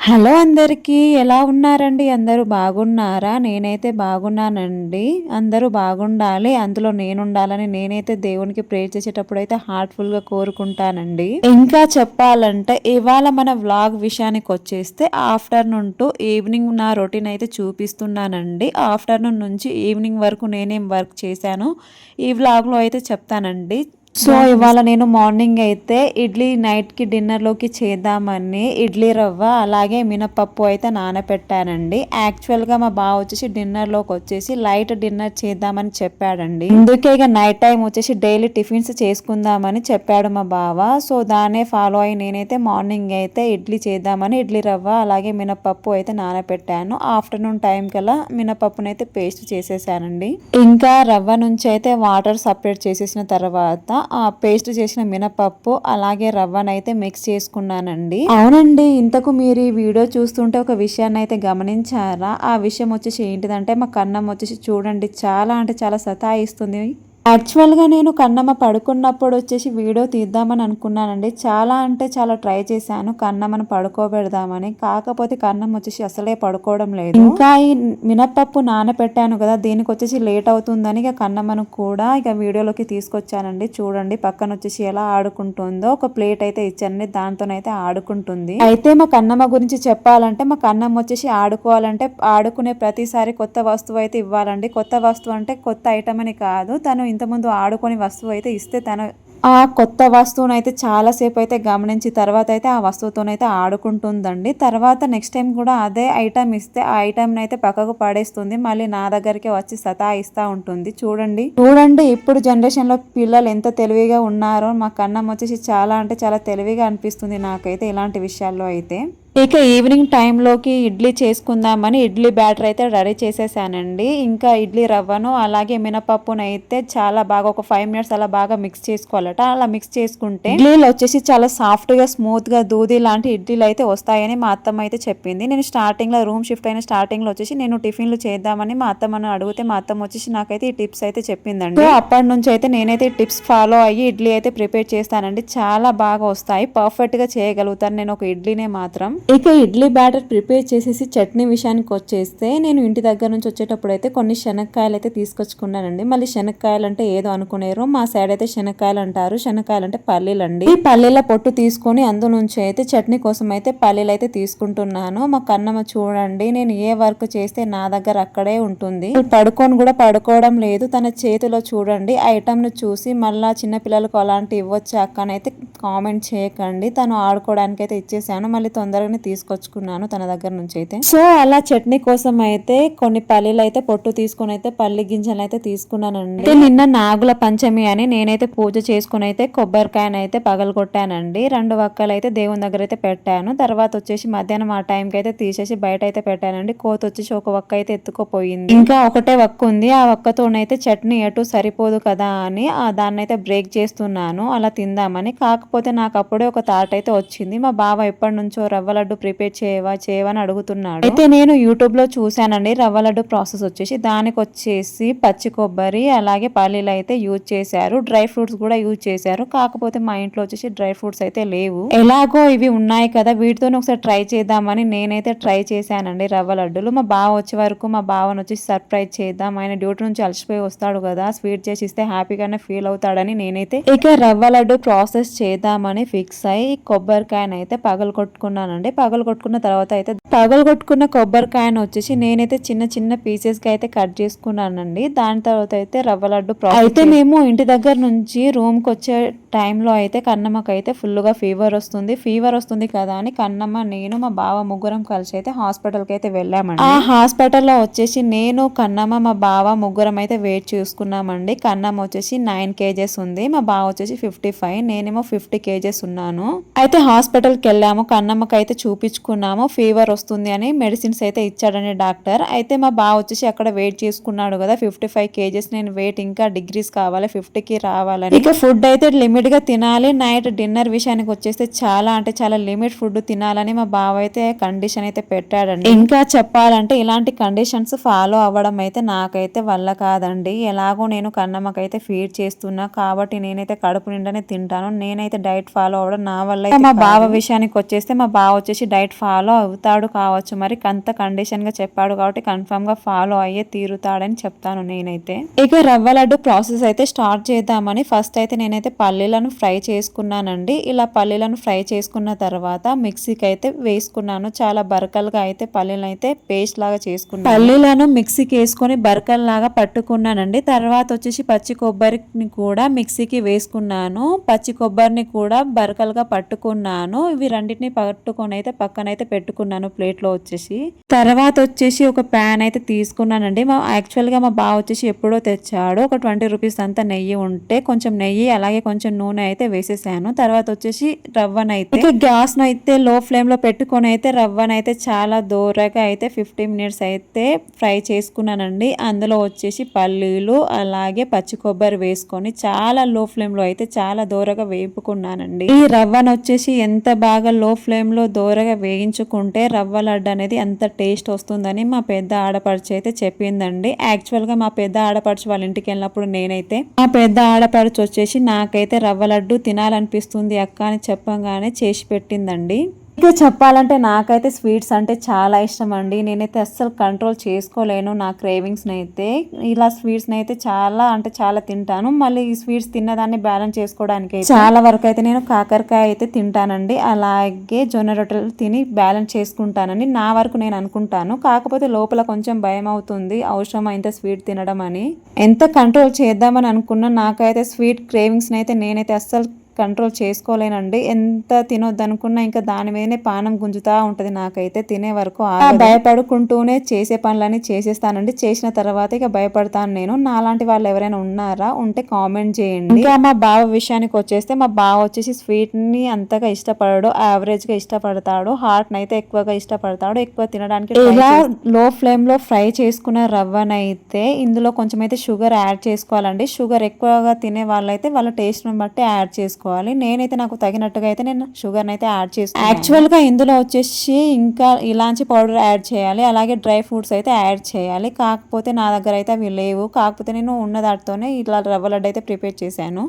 Hello అందరికీ ఎలా ఉన్నారండి? అందరూ బాగున్నారా? నేనైతే బాగున్నానండి. అందరూ బాగుండాలి. అందులో నేను ఉండాలని నేనైతే దేవునికి ప్రే చేసేటప్పుడు అయితే హార్ట్ఫుల్గా కోరుకుంటానండి. ఇంకా చెప్పాలంటే ఇవాళ మన వ్లాగ్ విషయానికి వచ్చేస్తే ఆఫ్టర్నూన్ టు ఈవినింగ్ నా రొటీన్ అయితే చూపిస్తున్నానండి. ఆఫ్టర్నూన్ నుంచి ఈవినింగ్ వరకు నేనేం వర్క్ చేశాను? ఈ వ్లాగ్లో అయితే చెప్తానండి. సో ఇవాళ నేను మార్నింగ్ అయితే ఇడ్లీ నైట్కి డిన్నర్లోకి చేద్దామని ఇడ్లీ రవ్వ అలాగే మినపప్పు అయితే నానపెట్టానండి. యాక్చువల్గా మా బావ వచ్చేసి డిన్నర్లోకి వచ్చేసి లైట్ డిన్నర్ చేద్దామని చెప్పాడండి. అందుకే ఇక నైట్ టైం వచ్చేసి డైలీ టిఫిన్స్ చేసుకుందామని చెప్పాడు మా బావ. సో దాన్నే ఫాలో అయ్యి నేనైతే మార్నింగ్ అయితే ఇడ్లీ చేద్దామని ఇడ్లీ రవ్వ అలాగే మినపప్పు అయితే నానపెట్టాను. ఆఫ్టర్నూన్ టైం కల్లా మినపప్పునైతే పేస్ట్ చేసేసానండి. ఇంకా రవ్వ నుంచి అయితే వాటర్ సపరేట్ చేసేసిన తర్వాత పేస్ట్ చేసిన మినపప్పు అలాగే రవ్వనైతే మిక్స్ చేసుకున్నానండి. అవునండి ఇంతకు మీరు ఈ వీడియో చూస్తుంటే ఒక విషయాన్ని అయితే గమనించారా? ఆ విషయం వచ్చేసి ఏంటిదంటే మా కన్నం వచ్చేసి చూడండి చాలా అంటే చాలా సతాయిస్తుంది. యాక్చువల్గా నేను కన్నమ్మ పడుకున్నప్పుడు వచ్చేసి వీడియో తీద్దామని అనుకున్నానండి. చాలా అంటే చాలా ట్రై చేశాను కన్నమ్మను పడుకోబెడదామని. కాకపోతే కన్నం వచ్చేసి అసలే పడుకోవడం లేదు. ఇంకా ఈ మినప్పప్పు నానపెట్టాను కదా దీనికి వచ్చేసి లేట్ అవుతుందని ఇక కన్నమ్మను కూడా ఇక వీడియోలోకి తీసుకొచ్చానండి. చూడండి పక్కన వచ్చేసి ఎలా ఆడుకుంటుందో. ఒక ప్లేట్ అయితే ఇచ్చానండి దాంతోనైతే ఆడుకుంటుంది. అయితే మా కన్నమ్మ గురించి చెప్పాలంటే మా కన్నమ్మ వచ్చేసి ఆడుకోవాలంటే ఆడుకునే ప్రతిసారి కొత్త వస్తువు అయితే ఇవ్వాలండి. కొత్త వస్తువు అంటే కొత్త ఐటమ్ అని కాదు తను ఇంతకుముందు ఆడుకొని వస్తువు అయితే ఇస్తే తన ఆ కొత్త వస్తువును అయితే చాలాసేపు అయితే గమనించి తర్వాత అయితే ఆ వస్తువుతోనైతే ఆడుకుంటుందండి. తర్వాత నెక్స్ట్ టైం కూడా అదే ఐటమ్ ఇస్తే ఆ ఐటమ్ని అయితే పక్కకు పడేస్తుంది. మళ్ళీ నా దగ్గరికి వచ్చి సతాయిస్తూ ఉంటుంది. చూడండి. చూడండి ఇప్పుడు జనరేషన్లో పిల్లలు ఎంత తెలివిగా ఉన్నారో. మా కన్నం వచ్చేసి చాలా అంటే చాలా తెలివిగా అనిపిస్తుంది నాకైతే ఇలాంటి విషయాల్లో అయితే. ఇక ఈవినింగ్ టైంలోకి ఇడ్లీ చేసుకుందామని ఇడ్లీ బ్యాటర్ అయితే రెడీ చేసేసానండి. ఇంకా ఇడ్లీ రవ్వను అలాగే మినపప్పును అయితే చాలా బాగా ఒక ఫైవ్ మినిట్స్ అలా బాగా మిక్స్ చేసుకోవాలట. అలా మిక్స్ చేసుకుంటే ఇడ్లీలు వచ్చేసి చాలా సాఫ్ట్గా స్మూత్గా దూది లాంటి ఇడ్లీలు అయితే వస్తాయని మా అత్తమ్మ అయితే చెప్పింది. నేను స్టార్టింగ్లో రూమ్ షిఫ్ట్ అయిన స్టార్టింగ్లో వచ్చేసి నేను టిఫిన్లు చేద్దామని మా అత్తమ్మను అడిగితే మా అత్తమ్మ వచ్చేసి నాకైతే ఈ టిప్స్ అయితే చెప్పిందండి. అప్పటి నుంచి అయితే నేనైతే టిప్స్ ఫాలో అయ్యి ఇడ్లీ అయితే ప్రిపేర్ చేస్తానండి. చాలా బాగా వస్తాయి. పర్ఫెక్ట్గా చేయగలుగుతాను నేను ఒక ఇడ్లీనే మాత్రం. ఇక ఇడ్లీ బ్యాటర్ ప్రిపేర్ చేసేసి చట్నీ విషయానికి వచ్చేస్తే నేను ఇంటి దగ్గర నుంచి వచ్చేటప్పుడు అయితే కొన్ని శనక్కాయలు అయితే తీసుకొచ్చుకున్నానండి. మళ్ళీ శనక్కాయలు అంటే ఏదో అనుకునేరు. మా సైడ్ అయితే శనక్కాయలు అంటారు. శనక్కాయలు అంటే పల్లీలు అండి ఈ పల్లీల పొట్టు తీసుకొని అందు నుంచి అయితే చట్నీ కోసం అయితే పల్లీలు అయితే తీసుకుంటున్నాను. మా కన్నమ్మ చూడండి నేను ఏ వర్క్ చేస్తే నా దగ్గర అక్కడే ఉంటుంది. పడుకొని కూడా పడుకోవడం లేదు. తన చేతిలో చూడండి ఐటమ్ను చూసి మళ్ళీ చిన్నపిల్లలకు అలాంటివి అలాంటి ఇవ్వచ్చు అక్కనైతే కామెంట్ చేయకండి. తను ఆడుకోవడానికి అయితే ఇచ్చేసాను మళ్ళీ తొందరగా తొందరగానే తీసుకొచ్చుకున్నాను తన దగ్గర నుంచి అయితే సో అలా చట్నీ కోసం అయితే కొన్ని పల్లీలు అయితే పొట్టు తీసుకుని అయితే పల్లి గింజలు అయితే తీసుకున్నానండి నిన్న నాగుల పంచమి అని నేనైతే పూజ చేసుకుని అయితే కొబ్బరికాయను అయితే పగలగొట్టానండి. రెండు వక్కలు అయితే దేవుని దగ్గర అయితే పెట్టాను. తర్వాత వచ్చేసి మధ్యాహ్నం ఆ టైంకి అయితే తీసేసి బయట అయితే పెట్టానండి. కోత వచ్చేసి ఒక వక్క అయితే ఎత్తుకోపోయింది. ఇంకా ఒకటే వక్క ఉంది. ఆ వక్కతోనైతే చట్నీ ఎటు సరిపోదు కదా అని ఆ దాన్ని అయితే బ్రేక్ చేస్తున్నాను. అలా తిందామని. కాకపోతే నాకు అప్పుడే ఒక థాట్ అయితే వచ్చింది. మా బావ ఎప్పటి నుంచో రవ్వ లడ్డు ప్రిపేర్ చేయవా చేయవా అని అడుగుతున్నాడు. అయితే నేను యూట్యూబ్లో చూసానండి రవ్వ లడ్డు ప్రాసెస్ వచ్చేసి దానికి వచ్చేసి పచ్చి కొబ్బరి అలాగే పల్లీలు అయితే యూజ్ చేశారు. డ్రై ఫ్రూట్స్ కూడా యూజ్ చేశారు. కాకపోతే మా ఇంట్లో వచ్చేసి డ్రై ఫ్రూట్స్ అయితే లేవు. ఎలాగో ఇవి ఉన్నాయి కదా వీటితో ఒకసారి ట్రై చేద్దామని నేనైతే ట్రై చేశానండి రవ్వ లడ్డులు మా బావ వచ్చే వరకు మా బావను వచ్చి సర్ప్రైజ్ చేద్దాం. ఆయన డ్యూటీ నుంచి అలసిపోయి వస్తాడు కదా స్వీట్ చేసి ఇస్తే హ్యాపీగానే ఫీల్ అవుతాడని నేనైతే ఇక రవ్వ లడ్డు ప్రాసెస్ చేద్దామని ఫిక్స్ అయ్యి కొబ్బరికాయనైతే పగలు కొట్టుకున్నానండి పగలు కొట్టుకున్న తర్వాత అయితే పగలు కొట్టుకున్న కొబ్బరికాయను వచ్చేసి నేనైతే చిన్న చిన్న పీసెస్కి అయితే కట్ చేసుకున్నానండి. దాని తర్వాత అయితే రవ్వ లడ్డు అయితే మేము ఇంటి దగ్గర నుంచి రూమ్కి వచ్చే టైంలో అయితే కన్నమ్మకి అయితే ఫుల్గా ఫీవర్ వస్తుంది. ఫీవర్ వస్తుంది కదా అని కన్నమ్మ నేను మా బావ ముగ్గురం కలిసి అయితే హాస్పిటల్కి అయితే వెళ్ళామండి. ఆ హాస్పిటల్లో వచ్చేసి నేను కన్నమ్మ మా బావ ముగ్గురం అయితే వెయిట్ చూసుకున్నామండి. కన్నమ్మ వచ్చేసి నైన్ కేజెస్ ఉంది. మా బావ వచ్చేసి ఫిఫ్టీ ఫైవ్ నేనేమో ఫిఫ్టీ కేజెస్ ఉన్నాను. అయితే హాస్పిటల్కి వెళ్ళాము. కన్నమ్మకి అయితే చూపించుకున్నాము ఫీవర్ వస్తుంది అని మెడిసిన్స్ అయితే ఇచ్చాడని డాక్టర్. అయితే మా బావ వచ్చేసి అక్కడ వెయిట్ చేసుకున్నాడు కదా ఫిఫ్టీ ఫైవ్ కేజెస్ నేను వెయిట్ ఇంకా డిగ్రీస్ కావాలి ఫిఫ్టీకి రావాలని. ఇక ఫుడ్ అయితే లిమిట్గా తినాలి నైట్ డిన్నర్ విషయానికి వచ్చేస్తే చాలా అంటే చాలా లిమిట్ ఫుడ్ తినాలని మా బావ అయితే కండిషన్ అయితే పెట్టాడండి. ఇంకా చెప్పాలంటే ఇలాంటి కండిషన్స్ ఫాలో అవ్వడం అయితే నాకైతే వల్ల కాదండి. ఎలాగో నేను కన్నమ్మకైతే ఫీడ్ చేస్తున్నా కాబట్టి నేనైతే కడుపు నిండానే తింటాను. నేనైతే డైట్ ఫాలో అవ్వడం నా వల్ల మా బావ విషయానికి వచ్చేస్తే మా బావ వచ్చేసి డైట్ ఫాలో అవుతాడు కావచ్చు. మరి అంత కండిషన్గా చెప్పాడు కాబట్టి కన్ఫర్మ్గా ఫాలో అయ్యే తీరుతాడని చెప్తాను నేనైతే. ఇక రవ్వ లడ్డు ప్రాసెస్ అయితే స్టార్ట్ చేద్దామని ఫస్ట్ అయితే నేనైతే పల్లీలను ఫ్రై చేసుకున్నానండి. ఇలా పల్లీలను ఫ్రై చేసుకున్న తర్వాత మిక్సీకి అయితే వేసుకున్నాను. చాలా బరకలుగా అయితే పల్లీలను అయితే పేస్ట్ లాగా చేసుకున్నాను. పల్లీలను మిక్సీకి వేసుకొని బరకల్ లాగా పట్టుకున్నానండి. తర్వాత వచ్చేసి పచ్చి కొబ్బరిని కూడా మిక్సీకి వేసుకున్నాను. పచ్చి కొబ్బరిని కూడా బరకలుగా పట్టుకున్నాను. ఇవి రెండింటిని పట్టుకొని అయితే పక్కన అయితే పెట్టుకున్నాను ప్లేట్లో వచ్చేసి. తర్వాత వచ్చేసి ఒక ప్యాన్ అయితే తీసుకున్నానండి. మా యాక్చువల్గా మా బావ వచ్చేసి ఎప్పుడో తెచ్చాడు. ఒక ట్వంటీ రూపీస్ అంతా నెయ్యి ఉంటే కొంచెం నెయ్యి అలాగే కొంచెం నూనె అయితే వేసేసాను. తర్వాత వచ్చేసి రవ్వనైతే ఇక గ్యాస్ అయితే లో ఫ్లేమ్లో పెట్టుకొని అయితే రవ్వనైతే చాలా దూరగా అయితే ఫిఫ్టీ మినిట్స్ అయితే ఫ్రై చేసుకున్నానండి. అందులో వచ్చేసి పల్లీలు అలాగే పచ్చి కొబ్బరి వేసుకొని చాలా లో ఫ్లేమ్లో అయితే చాలా దూరగా వేపుకున్నానండి. ఈ రవ్వను వచ్చేసి ఎంత బాగా లో ఫ్లేమ్లో దూరగా వేయించుకుంటే రవ్వ లడ్డు అనేది ఎంత టేస్ట్ వస్తుందని మా పెద్ద ఆడపడుచు అయితే చెప్పిందండి. యాక్చువల్గా మా పెద్ద ఆడపడుచు వాళ్ళ ఇంటికి వెళ్ళినప్పుడు నేనైతే మా పెద్ద ఆడపడుచు వచ్చేసి నాకైతే రవ్వ లడ్డు తినాలనిపిస్తుంది అక్క అని చెప్పంగానే చేసి పెట్టిందండి. ఇంకా చెప్పాలంటే నాకైతే స్వీట్స్ అంటే చాలా ఇష్టం అండి నేనైతే అస్సలు కంట్రోల్ చేసుకోలేను నా క్రేవింగ్స్ని అయితే ఇలా స్వీట్స్ని అయితే చాలా అంటే చాలా తింటాను. మళ్ళీ ఈ స్వీట్స్ తిన్నదాన్ని బ్యాలెన్స్ చేసుకోవడానికి చాలా వరకు అయితే నేను కాకరకాయ అయితే తింటానండి. అలాగే జొన్న రొట్టెలు తిని బ్యాలెన్స్ చేసుకుంటానని నా వరకు నేను అనుకుంటాను. కాకపోతే లోపల కొంచెం భయం అవుతుంది అవసరం ఇంత స్వీట్ తినడం అని. ఎంత కంట్రోల్ చేద్దామని అనుకున్నా నాకైతే స్వీట్ క్రేవింగ్స్ని అయితే నేనైతే అస్సలు కంట్రోల్ చేసుకోలేనండి. ఎంత తినొద్దు అనుకున్నా ఇంకా దాని మీదనే పానం గుంజుతా ఉంటది నాకైతే. తినే వరకు భయపడుకుంటూనే చేసే పనులన్నీ చేసేస్తానండి. చేసిన తర్వాత ఇక భయపడతాను నేను. నాలాంటి వాళ్ళు ఎవరైనా ఉన్నారా? ఉంటే కామెంట్ చేయండి. ఇంకా మా బావ విషయానికి వచ్చేస్తే మా బావ వచ్చేసి స్వీట్ని అంతగా ఇష్టపడడు. యావరేజ్గా ఇష్టపడతాడు. హార్ట్ అయితే ఎక్కువగా ఇష్టపడతాడు. ఎక్కువ తినడానికి ఇలా లో ఫ్లేమ్లో ఫ్రై చేసుకున్న రవ్వనైతే ఇందులో కొంచెం అయితే షుగర్ యాడ్ చేసుకోవాలండి. షుగర్ ఎక్కువగా తినే వాళ్ళైతే వాళ్ళ టేస్ట్ బట్టి యాడ్ చేసుకోవాలి. చేసుకోవాలి నేనైతే నాకు తగినట్టుగా అయితే నేను షుగర్ని అయితే యాడ్ చేసుకున్నాను యాక్చువల్గా ఇందులో వచ్చేసి ఇంకా ఇలాంటి పౌడర్ యాడ్ చేయాలి. అలాగే డ్రై ఫ్రూట్స్ అయితే యాడ్ చేయాలి. కాకపోతే నా దగ్గర అయితే అవి లేవు. కాకపోతే నేను ఉన్న దాటితోనే ఇట్లా రవ్వ లడ్డు అయితే ప్రిపేర్ చేశాను.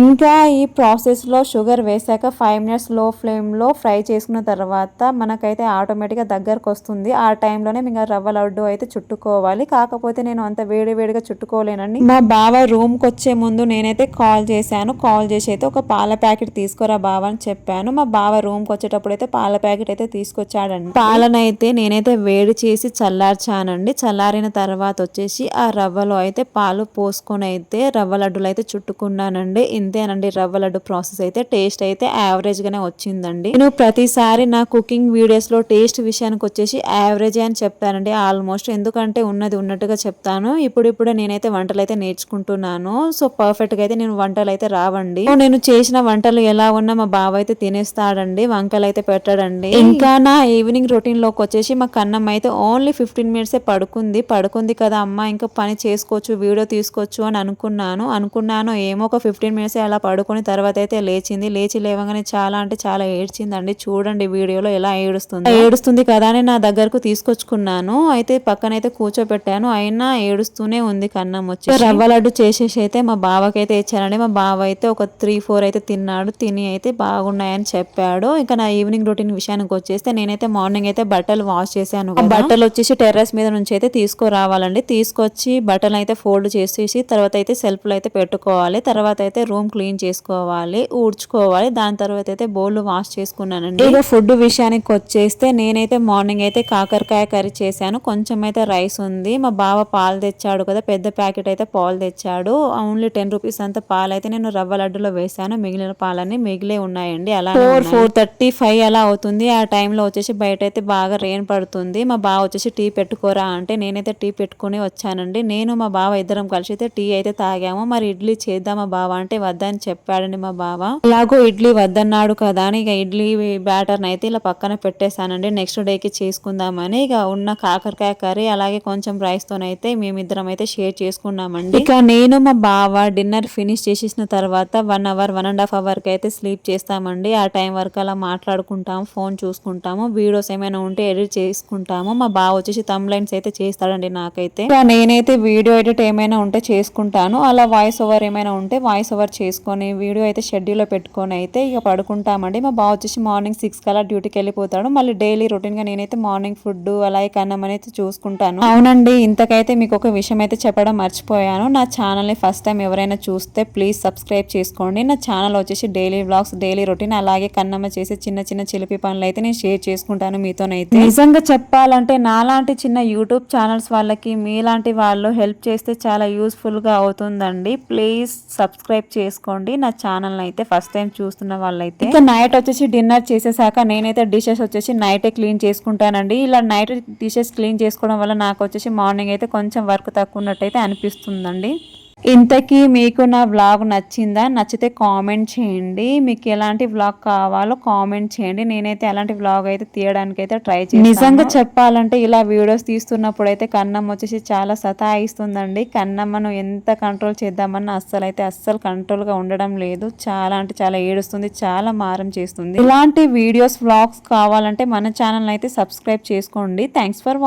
ఇంకా ఈ ప్రాసెస్లో షుగర్ వేసాక ఫైవ్ మినిట్స్లో ఫ్లేమ్లో ఫ్రై చేసుకున్న తర్వాత మనకైతే ఆటోమేటిక్గా దగ్గరకు వస్తుంది. ఆ టైంలోనే మీకు రవ్వ లడ్డు అయితే చుట్టుకోవాలి. కాకపోతే నేను అంత వేడి వేడిగా చుట్టుకోలేనండి మా బావ రూమ్కి వచ్చే ముందు నేనైతే కాల్ చేశాను. కాల్ చేసి అయితే ఒక పాల ప్యాకెట్ తీసుకురా బావ అని చెప్పాను. మా బావ రూమ్కి వచ్చేటప్పుడు అయితే పాల ప్యాకెట్ అయితే తీసుకొచ్చాడండి. పాలనైతే నేనైతే వేడి చేసి చల్లార్చానండి. చల్లారిన తర్వాత వచ్చేసి ఆ రవ్వలో అయితే పాలు పోసుకొని అయితే రవ్వ లడ్డులు అయితే చుట్టుకున్నానండి. ఇంతేనండి రవ్వ లడ్డు ప్రాసెస్ అయితే టేస్ట్ అయితే యావరేజ్ గానే వచ్చిందండి. నేను ప్రతిసారి నా కుకింగ్ వీడియోస్లో టేస్ట్ విషయానికి వచ్చేసి యావరేజ్ అని చెప్తానండి ఆల్మోస్ట్ ఎందుకంటే ఉన్నది ఉన్నట్టుగా చెప్తాను. ఇప్పుడు ఇప్పుడే నేనైతే వంటలు అయితే నేర్చుకుంటున్నాను సో పర్ఫెక్ట్గా అయితే నేను వంటలు అయితే రావండి. నేను చేసిన వంటలు ఎలా ఉన్నా మా బావ అయితే తినేస్తాడండి వంకలు అయితే పెట్టాడండి. ఇంకా నా ఈవినింగ్ రొటీన్లోకి వచ్చేసి మా కన్నం అయితే ఓన్లీ ఫిఫ్టీన్ మినిట్స్ పడుకుంది. పడుకుంది కదా అమ్మ ఇంకా పని చేసుకోవచ్చు వీడియో తీసుకోవచ్చు అని అనుకున్నాను. అనుకున్నాను ఏమో ఒక ఫిఫ్టీన్ మినిట్స్ లేచి అలా పడుకొని తర్వాత అయితే లేచింది. లేచి లేవగానే చాలా అంటే చాలా ఏడ్చిందండి. చూడండి వీడియోలో ఎలా ఏడుస్తుంది. ఏడుస్తుంది కదా అని నా దగ్గరకు తీసుకొచ్చుకున్నాను. అయితే పక్కనైతే కూర్చోబెట్టాను అయినా ఏడుస్తూనే ఉంది కన్నం వచ్చి రవ్వ లడ్డు చేసేసి అయితే మా బావకైతే ఇచ్చానండి మా బావ అయితే ఒక త్రీ ఫోర్ అయితే తిన్నాడు. తిని అయితే బాగున్నాయని చెప్పాడు. ఇంకా నా ఈవినింగ్ రొటీన్ విషయానికి వచ్చేస్తే నేనైతే మార్నింగ్ అయితే బట్టలు వాష్ చేశాను బట్టలు వచ్చేసి టెర్రస్ మీద నుంచి అయితే తీసుకురావాలండి. తీసుకొచ్చి బట్టలు అయితే ఫోల్డ్ చేసేసి తర్వాత అయితే సెల్ఫ్లో అయితే పెట్టుకోవాలి. తర్వాత అయితే రూమ్ రూమ్ క్లీన్ చేసుకోవాలి ఊడ్చుకోవాలి. దాని తర్వాత అయితే బౌల్ వాష్ చేసుకున్నానండి. ఇక ఫుడ్ విషయానికి వచ్చేస్తే నేనైతే మార్నింగ్ అయితే కాకరకాయ కర్రీ చేశాను. కొంచెం అయితే రైస్ ఉంది. మా బావ పాలు తెచ్చాడు కదా పెద్ద ప్యాకెట్ అయితే పాలు తెచ్చాడు. ఓన్లీ టెన్ రూపీస్ అంత పాలు అయితే నేను రవ్వ లడ్డులో వేసాను మిగిలిన పాలన్నీ మిగిలే ఉన్నాయండి. అలా ఫోర్ ఫోర్ థర్టీ ఫైవ్ అలా అవుతుంది. ఆ టైంలో వచ్చేసి బయట అయితే బాగా రెయిన్ పడుతుంది. మా బావ వచ్చేసి టీ పెట్టుకోరా అంటే నేనైతే టీ పెట్టుకుని వచ్చానండి. నేను మా బావ ఇద్దరం కలిసి అయితే టీ అయితే తాగాము. మరి ఇడ్లీ చేద్దామా బావ అంటే వద్దని చెప్పాడండి మా బావ. ఇలాగో ఇడ్లీ వద్దన్నాడు కదా అని ఇక ఇడ్లీ బ్యాటర్ అయితే ఇలా పక్కన పెట్టేశానండి. నెక్స్ట్ డేకి చేసుకుందామని ఇక ఉన్న కాకరకాయ కర్రీ అలాగే కొంచెం రైస్ తోనైతే మేమిద్దరం అయితే షేర్ చేసుకున్నామండి. ఇక నేను మా బావ డిన్నర్ ఫినిష్ చేసేసిన తర్వాత one hour one and half అవర్కి అయితే స్లీప్ చేస్తామండి. ఆ టైం వరకు అలా మాట్లాడుకుంటాము ఫోన్ చూసుకుంటాము వీడియోస్ ఏమైనా ఉంటే ఎడిట్ చేసుకుంటాము. మా బావ వచ్చేసి తమ్ లైన్స్ అయితే చేస్తాడండి నాకైతే. నేనైతే వీడియో ఎడిట్ ఏమైనా ఉంటే చేసుకుంటాను. అలా వాయిస్ ఓవర్ ఏమైనా ఉంటే వాయిస్ ఓవర్ చేసుకొని వీడియో అయితే షెడ్యూల్లో పెట్టుకొని అయితే ఇక పడుకుంటామండి. మా బావ వచ్చేసి మార్నింగ్ సిక్స్ కల్లా డ్యూటీకి వెళ్ళిపోతాడు. మళ్ళీ డైలీ రొటీన్గా నేనైతే మార్నింగ్ ఫుడ్ అలాగే కన్నం అనేది చూసుకుంటాను. అవునండి ఇంతకైతే మీకు ఒక విషయం అయితే చెప్పడం మర్చిపోయాను. నా ఛానల్ని ఫస్ట్ టైం ఎవరైనా చూస్తే ప్లీజ్ సబ్స్క్రైబ్ చేసుకోండి. నా ఛానల్ వచ్చేసి డైలీ వ్లాగ్స్ డైలీ రొటీన్ అలాగే కన్నమ్మ చేసే చిన్న చిన్న చిలిపి పనులు అయితే నేను షేర్ చేసుకుంటాను మీతోనైతే. నిజంగా చెప్పాలంటే నాలాంటి చిన్న యూట్యూబ్ ఛానల్స్ వాళ్ళకి మీలాంటి వాళ్ళు హెల్ప్ చేస్తే చాలా యూస్ఫుల్గా అవుతుందండి. ప్లీజ్ సబ్స్క్రైబ్ చేసుకోండి. నా ఛానల్ని అయితే ఫస్ట్ టైం చూస్తున్న వాళ్ళైతే ఇంకా నైట్ వచ్చేసి డిన్నర్ చేసేసాక నేనైతే డిషెస్ వచ్చేసి నైటే క్లీన్ చేసుకుంటానండి. ఇలా నైట్ డిషెస్ క్లీన్ చేసుకోవడం వల్ల నాకు వచ్చేసి మార్నింగ్ అయితే కొంచెం వర్క్ తక్కువ ఉన్నట్టయితే అనిపిస్తుందండి. ఇంతకీ మీకు నా వ్లాగ్ నచ్చిందా? నచ్చితే కామెంట్ చేయండి. మీకు ఎలాంటి వ్లాగ్ కావాలో కామెంట్ చేయండి. నేనైతే ఎలాంటి వ్లాగ్ అయితే తీయడానికి అయితే ట్రై చేయండి నిజంగా చెప్పాలంటే ఇలా వీడియోస్ తీస్తున్నప్పుడు అయితే కన్నం వచ్చేసి చాలా సతాయిస్తుందండి. కన్నమ్మను ఎంత కంట్రోల్ చేద్దామన్నా అస్సలు అయితే అస్సలు కంట్రోల్గా ఉండడం లేదు. చాలా అంటే చాలా ఏడుస్తుంది చాలా మారం చేస్తుంది. ఇలాంటి వీడియోస్ వ్లాగ్స్ కావాలంటే మన ఛానల్ అయితే సబ్స్క్రైబ్ చేసుకోండి. Thanks for watching